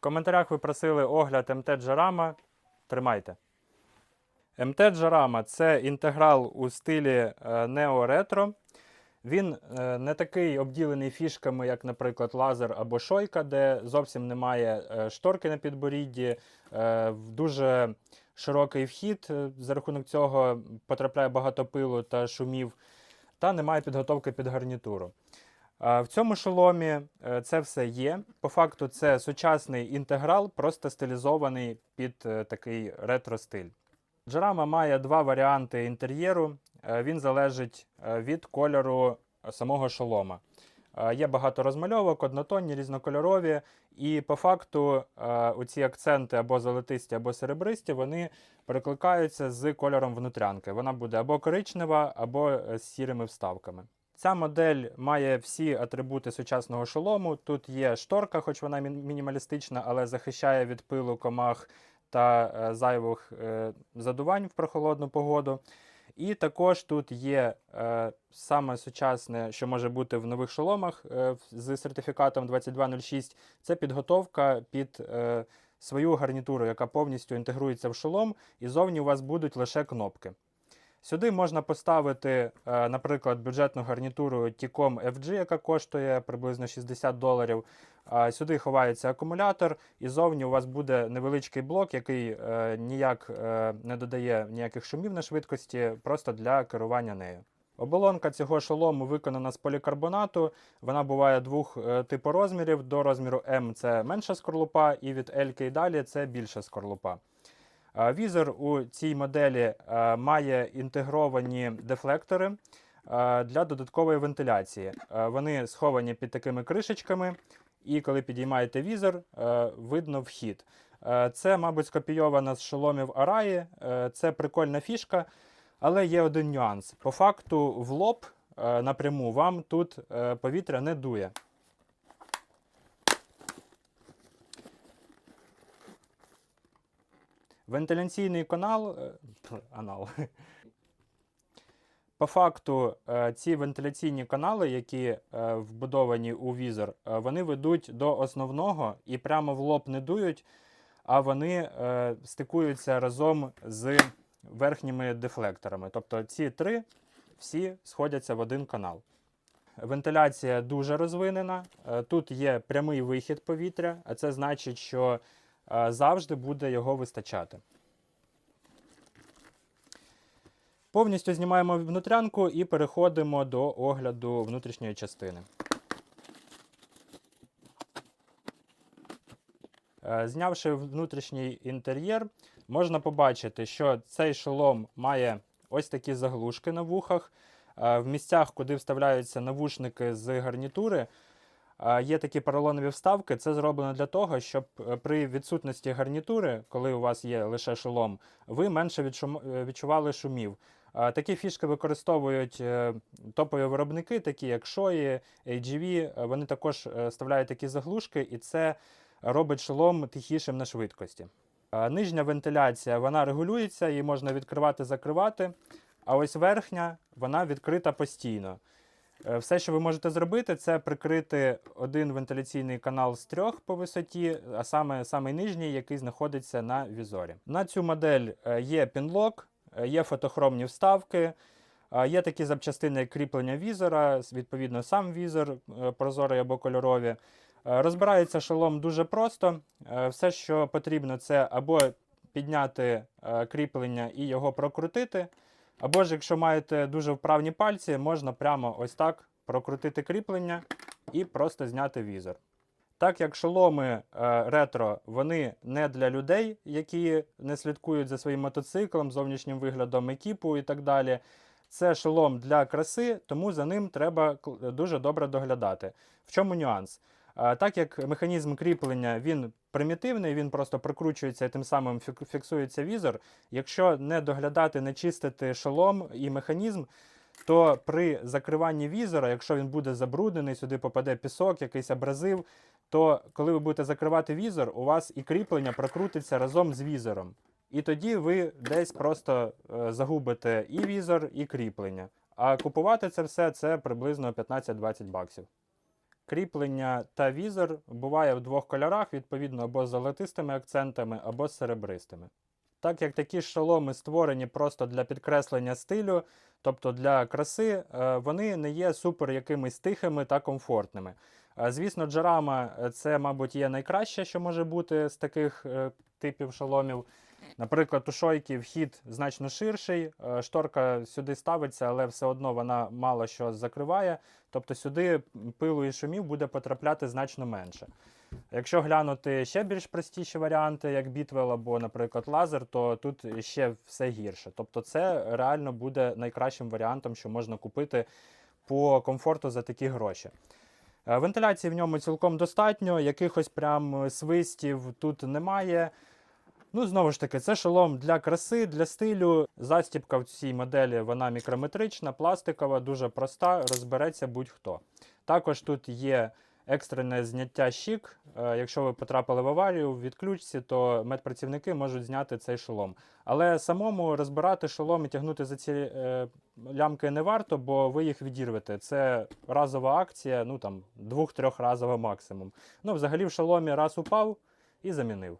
коментарях ви просили огляд МТ Джарама. Тримайте. МТ Джарама це інтеграл у стилі е, нео-ретро. Він е, не такий обділений фішками, як, наприклад, лазер або шойка, де зовсім немає е, шторки на підборідді, в дуже широкий вхід. За рахунок цього потрапляє багато пилу та шумів, та немає підготовки під гарнітуру. В цьому шоломі е, це все є. По факту, це сучасний інтеграл, просто стилізований під е, такий ретро-стиль. Джарама має два варіанти інтер'єру. Е, Він залежить від кольору самого шолома. Є багато розмальовок, однотонні, різнокольорові, і по факту оці акценти або золотисті, або серебристі, вони перекликаються з кольором внутрянки. Вона буде або коричнева, або з сірими вставками. Ця модель має всі атрибути сучасного шолому. Тут є шторка, хоч вона мінімалістична, але захищає від пилу комах та е, зайвих е, задувань в прохолодну погоду. І також тут є е, саме сучасне, що може бути в нових шоломах е, з сертифікатом 2206, це підготовка під е, свою гарнітуру, яка повністю інтегрується в шолом, і зовні у вас будуть лише кнопки. Сюди можна поставити, е, наприклад, бюджетну гарнітуру Ticom FG, яка коштує приблизно 60 доларів. Сюди ховається акумулятор, і зовні у вас буде невеличкий блок, який е, ніяк е, не додає ніяких шумів на швидкості, просто для керування нею. Оболонка цього шолому виконана з полікарбонату. Вона буває двох типу розмірів. До розміру М це менша скорлупа, і від L і далі це більша скорлупа. Візор у цій моделі має інтегровані дефлектори для додаткової вентиляції. Вони сховані під такими кришечками, і коли підіймаєте візор, видно вхід. Це, мабуть, скопійовано з шоломів Араї. Це прикольна фішка, але є один нюанс. По факту, в лоб напряму вам тут повітря не дує. Вентиляційний канал. е, Анал. По факту, е, ці вентиляційні канали, які е, вбудовані у візор, вони ведуть до основного і прямо в лоб не дують, а вони стикуються разом з верхніми дефлекторами. Тобто ці три всі сходяться в один канал. Вентиляція дуже розвинена. Тут є прямий вихід повітря, а це значить, що завжди буде його вистачати. Повністю знімаємо внутрянку і переходимо до огляду внутрішньої частини. Е, Знявши внутрішній інтер'єр, можна побачити, що цей шолом має ось такі заглушки на вухах. Е, В місцях, куди вставляються навушники з гарнітури, е, є такі поролонові вставки. Це зроблено для того, щоб е, при відсутності гарнітури, коли у вас є лише шолом, ви менше е, відчували шумів. Такі фішки використовують е, топові виробники, такі як Shoei, AGV. Вони також вставляють такі заглушки, і це робить шолом тихішим на швидкості. Нижня вентиляція вона регулюється, її можна відкривати, закривати. А ось верхня вона відкрита постійно. Е, Все, що ви можете зробити, це прикрити один вентиляційний канал з трьох по висоті, а саме самий нижній, який знаходиться на візорі. На цю модель е, є пінлок, е, є фотохромні вставки, є такі запчастини, як кріплення візора, відповідно, сам візор прозорий або кольорові. Розбирається шолом дуже просто. Все, що потрібно, це або підняти кріплення і його прокрутити. Або ж, якщо маєте дуже вправні пальці, можна прямо ось так прокрутити кріплення і просто зняти візор. Так як шоломи е, ретро, вони не для людей, які не слідкують за своїм мотоциклом, зовнішнім виглядом екіпу і так далі. Це шолом для краси, тому за ним треба дуже добре доглядати. В чому нюанс? Так як механізм кріплення він примітивний, він просто прокручується і тим самим фіксується візор. Якщо не доглядати, не чистити шолом і механізм, то при закриванні візора, якщо він буде забруднений, сюди попаде пісок, якийсь абразив, то коли ви будете закривати візор, у вас і кріплення прокрутиться разом з візором. І тоді ви десь просто е, загубите і візор, і кріплення. А купувати це все це приблизно 15-20 баксів. Кріплення та візор буває в двох кольорах, відповідно, або з золотистими акцентами, або з серебристими. Так як такі шоломи створені просто для підкреслення стилю, тобто для краси, е, вони не є супер якимись тихими та комфортними. Е, Звісно, джарама е, це, мабуть, є найкраще, що може бути з таких типів шоломів. Наприклад, у шойки вхід значно ширший, е, шторка сюди ставиться, але все одно вона мало що закриває. Тобто сюди пилу і шумів буде потрапляти значно менше. Якщо глянути ще більш простіші варіанти, як бітвел або, наприклад, лазер, то тут ще все гірше. Тобто, це реально буде найкращим варіантом, що можна купити по комфорту за такі гроші. Е, Вентиляції в ньому цілком достатньо, якихось прям свистів тут немає. Ну, знову ж таки, це шолом для краси, для стилю. Застібка в цій моделі вона мікрометрична, пластикова, дуже проста, розбереться будь-хто. Також тут є екстрене зняття щік. Е, Якщо ви потрапили в аварію в відключці, то медпрацівники можуть зняти цей шолом. Але самому розбирати шолом і тягнути за ці е, лямки не варто, бо ви їх відірвете. Це разова акція, ну там двох-трьох разова максимум. Ну, взагалі в шоломі раз упав і замінив.